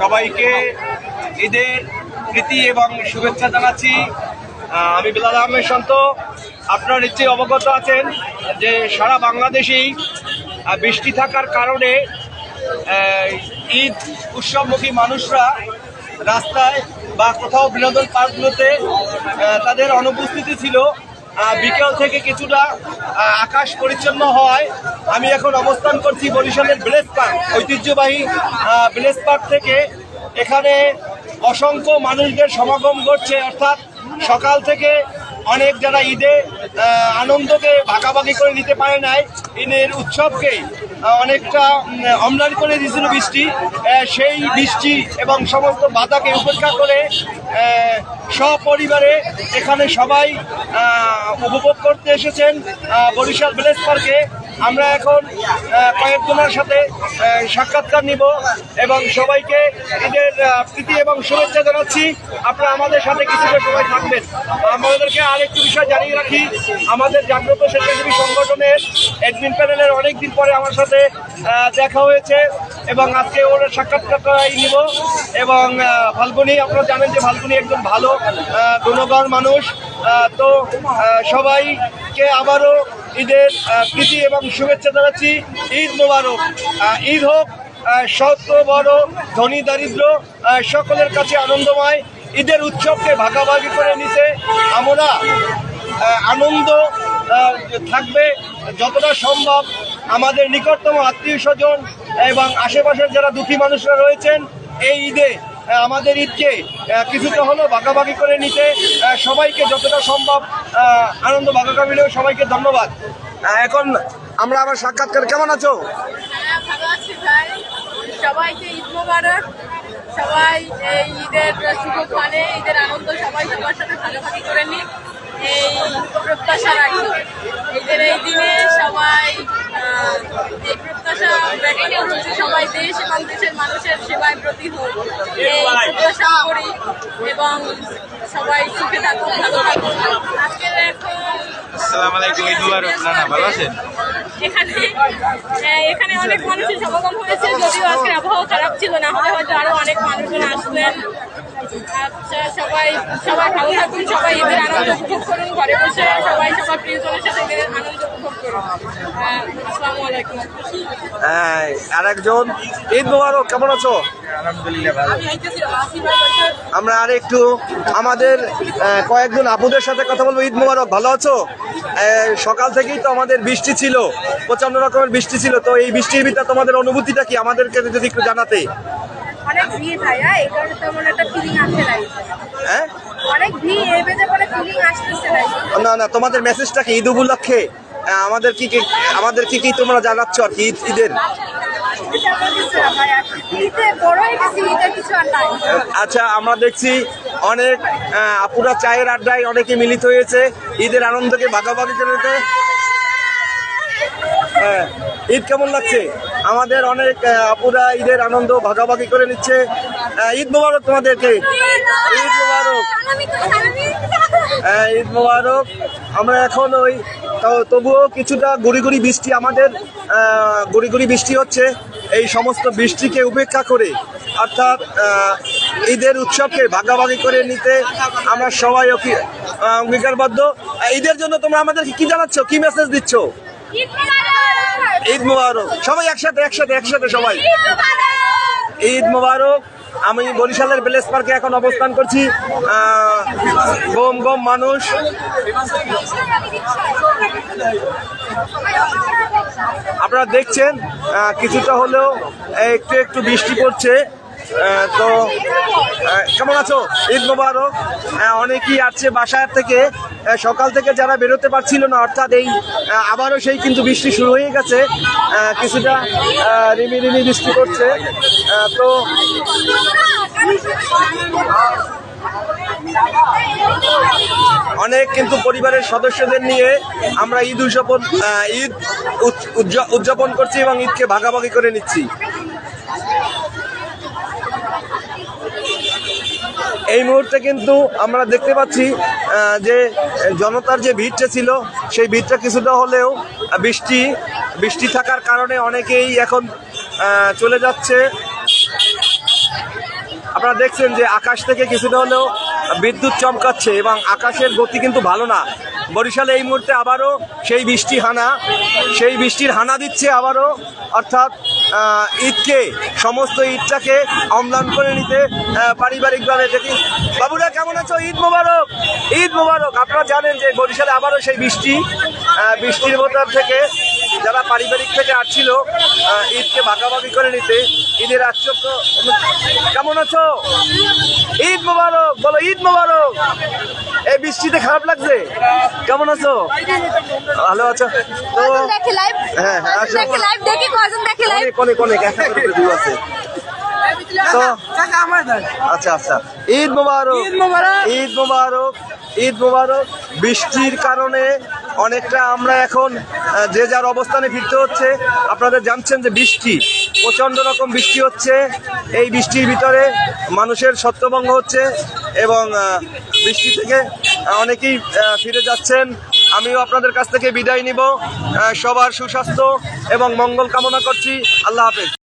সবাইকে ঈদের প্রীতি এবং শুভেচ্ছা জানাচ্ছি। আমি বিলাল আহমেদ সন্ত। আপনারা নিশ্চয়ই অবগত আছেন যে সারা বাংলাদেশেই বৃষ্টি থাকার কারণে ঈদ উৎসবমুখী মানুষরা রাস্তায় বা কোথাও বিনোদন পার্কগুলোতে তাদের অনুপস্থিতি ছিল। বিকেল থেকে কিছুটা আকাশ পরিচ্ছন্ন হওয়ায় আমি এখন অবস্থান করছি বরিশালের ব্লেস পার্ক, ঐতিহ্যবাহী ব্লেস পার্ক থেকে। এখানে অসংখ্য মানুষদের সমাগম ঘটছে, অর্থাৎ সকাল থেকে অনেক যারা ঈদে আনন্দকে ভাগাভাগি করে নিতে পারে নাই, ঈদের উৎসবকে অনেকটা অম্লান করে দিয়েছিল বৃষ্টি। সেই বৃষ্টি এবং সমস্ত বাধাকে উপেক্ষা করে সপরিবারে এখানে সবাই উপভোগ করতে এসেছেন বরিশাল ভিলেজ পার্কে। আমরা এখন কয়েকজনের সাথে সাক্ষাৎকার নিব এবং সবাইকে ঈদের প্রীতি এবং শুভেচ্ছা জানাচ্ছি। আপনারা আমাদের সাথে কিছুটা সময় থাকবেন। আমাদেরকে আরেকটু বিষয় জানিয়ে রাখি। আমাদের জাগ্রত স্বেচ্ছাসেবী সংগঠনের অ্যাডমিন প্যানেলের অনেক দিন পরে আমার সাথে দেখা হয়েছে। এবং আজকে ওর সাক্ষাৎকারটাই নিব। এবং ফাল্গুনি, আপনারা জানেন যে ফাল্গুনি একজন ভালো গুণগর মানুষ। তো সবাইকে আবারও ঈদের প্রীতি এবং শুভেচ্ছা জানাচ্ছি। ঈদ মোবারক। ঈদ হোক শত বড়, ধনী, দারিদ্র সকলের কাছে আনন্দময়। ঈদের উৎসবকে ভাগাভাগি করে নিতে আমরা আনন্দ থাকবে যতটা সম্ভব। আমাদের নিকটতম আত্মীয় স্বজন এবং আশেপাশের যারা দুঃখী মানুষরা রয়েছেন, এই ঈদে আমাদের ঈদকে কিছুটা হলেও ভাগাভাগি করে নিতে সবাইকে যতটা সম্ভব আনন্দ ভাগাভাগি সবাইকে ধন্যবাদ। এখন আমরা আবার সাক্ষাৎকার, কেমন আছো? হ্যাঁ সবাইকে ঈদ মোবারক। সবাই এই ঈদের শুভ মানে ঈদের আনন্দ সবাই সবার সাথে ভাগাভাগি করে নিক। এই প্রত্যাশা রাখি। ঈদের এই দিনে সবাই আহ, এই প্রত্যাশা হচ্ছে সবাই দেশ এবং দেশের মানুষের সেবায় ব্রতী হোক এই প্রত্যাশা করি এবং সবাই সুখে থাকুক ভালো এখন আসসালামু আলাইকুম ঈদ মুবারক না না ভালো আছেন? এখানে এখানে অনেক মানুষের সমাগম হয়েছে যদিও আজকে আবহাওয়া খারাপ ছিল না হলে হয়তো আরও অনেক মানুষজন আসবেন। আচ্ছা সবাই সবাই ভালো থাকুন সবাই ঈদের আনন্দ উপভোগ করুন ঘরে বসে সবাই সবার প্রিয়জনের সাথে ঈদের আনন্দ উপভোগ করুন। আসসালামু আলাইকুম। হ্যাঁ, আর একজন ঈদ মোবারক কেমন আছো? আমরা আর একটু আমাদের কয়েকজন আপুদের সাথে কথা বলব। ঈদ মোবারক ভালো আছো? সকাল থেকেই তো আমাদের বৃষ্টি ছিল প্রচণ্ড রকমের বৃষ্টি ছিল তো এই বৃষ্টির ভিতরে তোমাদের অনুভূতিটা কি? আমাদেরকে যদি একটু জানাতে। অনেক ভিড় ভাইয়া এই কারণে তেমন একটা ফিলিং আসছে না হ্যাঁ? অনেক ভিড় এই বেজে কোনো ফিলিং আসতেছে না না তোমাদের মেসেজটা কি? ঈদ উপলক্ষে? আমাদের কি কি আমাদের কি কি তোমরা জানাচ্ছ আর কি ঈদ ঈদের? আচ্ছা আমরা দেখছি অনেক আপুরা চায়ের আড্ডায় অনেকে মিলিত হয়েছে। ঈদের আনন্দকে ভাগাভাগি করে হ্যাঁ ঈদ কেমন লাগছে? আমাদের অনেক আপুরা ঈদের আনন্দ ভাগাভাগি করে নিচ্ছে। ঈদ মোবারক তোমাদেরকে। ঈদ মোবারক। হ্যাঁ, ঈদ মোবারক। আমরা এখন ওই তবুও কিছুটা গুড়ি গুড়ি বৃষ্টি আমাদের গুড়ি গুড়ি বৃষ্টি হচ্ছে। এই সমস্ত বৃষ্টিকে উপেক্ষা করে অর্থাৎ ঈদের উৎসবকে ভাগাভাগি করে নিতে আমরা সবাই অঙ্গীকারবদ্ধ। ঈদের জন্য তোমরা আমাদেরকে কি জানাচ্ছ? কি মেসেজ দিচ্ছ? ঈদ মুবারক। সবাই একসাথে একসাথে একসাথে সবাই। ঈদ মোবারক। আমি বরিশালের প্লেস পার্কে এখন অবস্থান করছি। গম গম মানুষ। আপনারা দেখছেন কিছুটা হলেও একটু একটু বৃষ্টি পড়ছে। তো কেমন আছো? ঈদ মোবারক। অনেকেই আসছে বাসার থেকে। সকাল থেকে যারা বেরোতে পারছিল না, অর্থাৎ এই আবারও সেই কিন্তু বৃষ্টি শুরু হয়ে গেছে কিছুটা রিমি রিমি বৃষ্টি করছে তো অনেক কিন্তু পরিবারের সদস্যদের নিয়ে আমরা ঈদ উদযাপন ঈদ উদ- উদযা- উদযাপন করছি এবং ঈদকে ভাগাভাগি করে নিচ্ছি। এই মুহূর্তে কিন্তু আমরা দেখতে পাচ্ছি যে জনতার যে ভিড়টা ছিল, সেই ভিড়টা কিছুটা হলেও বৃষ্টি বৃষ্টি থাকার কারণে অনেকেই এখন চলে যাচ্ছে। আপনারা দেখছেন যে আকাশ থেকে কিছুটা হলেও বিদ্যুৎ চমকাচ্ছে এবং আকাশের গতি কিন্তু ভালো না। বরিশালে এই মুহূর্তে আবারও সেই বৃষ্টি হানা, সেই বৃষ্টির হানা দিচ্ছে আবারও, অর্থাৎ ঈদকে, সমস্ত ঈদটাকে অম্লান করে নিতে পারিবারিকভাবে দেখি বাবুরা, কেমন আছো? ঈদ মোবারক! ঈদ মোবারক! আপনারা জানেন যে বরিশালে আবারও সেই বৃষ্টি বৃষ্টির ভোটার থেকে যারা পারিবারিক থেকে আসছিল ঈদকে ভাগাভাগি করে নিতে ঈদের আশ্চর্য কেমন আছো? ঈদ মোবারক বলো ঈদ মোবারক। এই বৃষ্টিতে খারাপ লাগছে? কেমন আছো? ভালো আছো? তো হ্যাঁ, হ্যাঁ, অনেক অনেক অনেক আছে। তো আচ্ছা আচ্ছা। ঈদ মোবারক। ঈদ মোবারক। ঈদ মোবারক। ঈদ মোবারক, বৃষ্টির কারণে অনেকটা আমরা এখন যে যার অবস্থানে ফিরতে হচ্ছে, আপনাদের জানছেন যে বৃষ্টি, প্রচণ্ড রকম বৃষ্টি হচ্ছে, এই বৃষ্টির ভিতরে মানুষের সত্যভঙ্গ হচ্ছে এবং বৃষ্টি থেকে অনেকেই ফিরে যাচ্ছেন। আমিও আপনাদের কাছ থেকে বিদায় নিব সবার সুস্বাস্থ্য এবং মঙ্গল কামনা করছি। আল্লাহ হাফেজ।